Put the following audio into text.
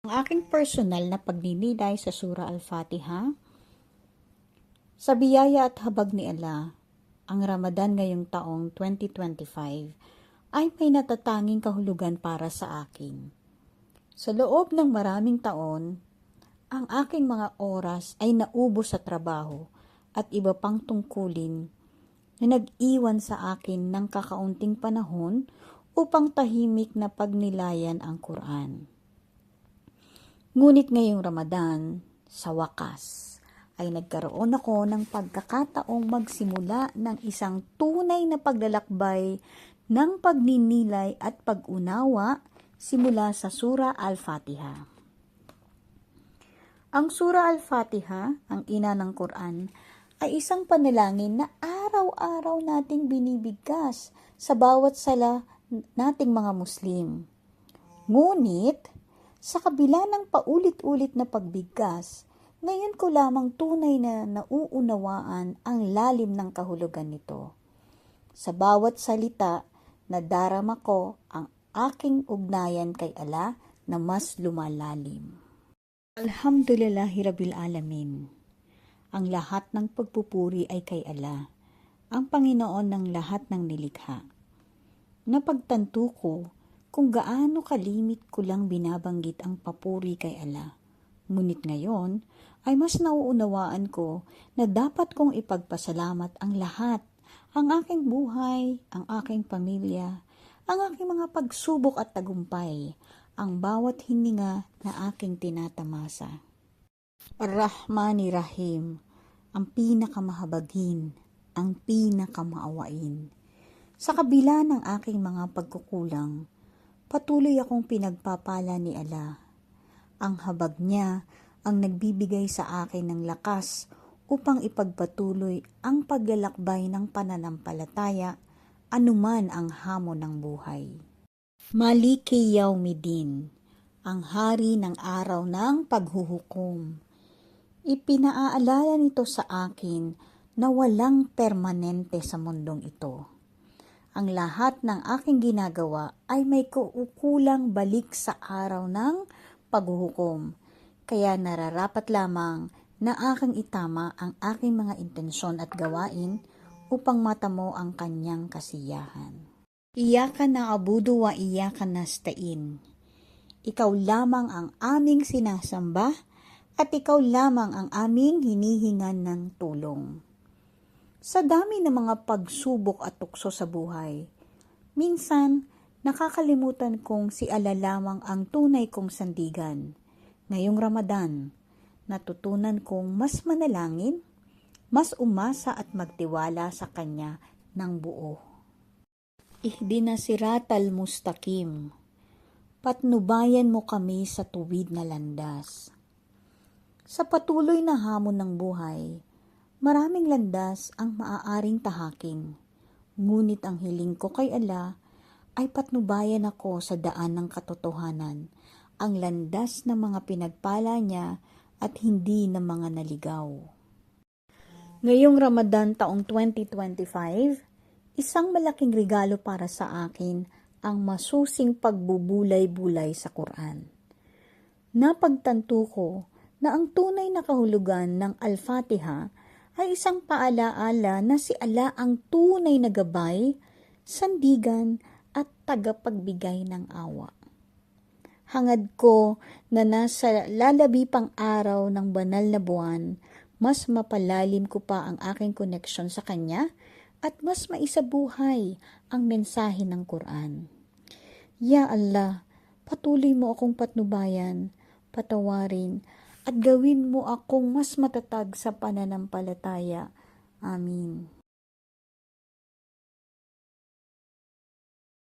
Ang aking personal na pagninilay sa Surah Al-Fatiha, sa biyaya at habag ni Allah, ang Ramadan ngayong taong 2025 ay may natatanging kahulugan para sa akin. Sa loob ng maraming taon, ang aking mga oras ay naubos sa trabaho at iba pang tungkulin na nag-iwan sa akin ng kakaunting panahon upang tahimik na pagnilayan ang Quran. Ngunit ngayong Ramadan, sa wakas, ay nagkaroon ako ng pagkakataong magsimula ng isang tunay na paglalakbay ng pagninilay at pag-unawa simula sa Sura Al-Fatiha. Ang Sura Al-Fatiha, ang ina ng Quran, ay isang panalangin na araw-araw nating binibigkas sa bawat sala nating mga Muslim. Ngunit, sa kabila ng paulit-ulit na pagbigkas, ngayon ko lamang tunay na nauunawaan ang lalim ng kahulugan nito. Sa bawat salita, nadarama ko ang aking ugnayan kay Allah na mas lumalalim. Alhamdulillahi Rabbil Alamin. Ang lahat ng pagpupuri ay kay Allah, ang Panginoon ng lahat ng nilikha. Napagtanto ko kung gaano kalimit ko lang binabanggit ang papuri kay Allah. Ngunit ngayon ay mas nauunawaan ko na dapat kong ipagpasalamat ang lahat, ang aking buhay, ang aking pamilya, ang aking mga pagsubok at tagumpay, ang bawat hininga na aking tinatamasa. Ar-Rahmani Rahim, ang pinakamahabagin, ang pinakamaawain. Sa kabila ng aking mga pagkukulang, patuloy akong pinagpapala ni Allah. Ang habag niya ang nagbibigay sa akin ng lakas upang ipagpatuloy ang paglalakbay ng pananampalataya anuman ang hamon ng buhay. Maliki Yaumidin, ang hari ng araw ng paghuhukom. Ipinaaalala nito sa akin na walang permanente sa mundong ito. Ang lahat ng aking ginagawa ay may kuukulang balik sa araw ng paghuhukom. Kaya nararapat lamang na aking itama ang aking mga intensyon at gawain upang matamo ang kanyang kasiyahan. Iyakan na abudo wa iyakan nastain. Ikaw lamang ang aming sinasamba at ikaw lamang ang aming hinihingan ng tulong. Sa dami ng mga pagsubok at tukso sa buhay, minsan nakakalimutan kong si Allah lamang ang tunay kong sandigan. Ngayong Ramadan, natutunan kong mas manalangin, mas umasa at magtiwala sa Kanya ng buo. Ihdina siratal mustaqim. Patnubayan mo kami sa tuwid na landas. Sa patuloy na hamon ng buhay, maraming landas ang maaaring tahaking. Ngunit ang hiling ko kay Allah ay patnubayan ako sa daan ng katotohanan, ang landas ng mga pinagpala niya at hindi ng mga naligaw. Ngayong Ramadan taong 2025, isang malaking regalo para sa akin ang masusing pagbubulay-bulay sa Quran. Napagtanto ko na ang tunay na kahulugan ng Al-Fatiha ay isang paalaala na si Allah ang tunay na gabay, sandigan at tagapagbigay ng awa. Hangad ko na nasa lalabi pang araw ng banal na buwan, mas mapalalim ko pa ang aking koneksyon sa Kanya at mas maisabuhay ang mensahe ng Quran. Ya Allah, patuloy mo akong patnubayan, patawarin, at gawin mo akong mas matatag sa pananampalataya. Amin.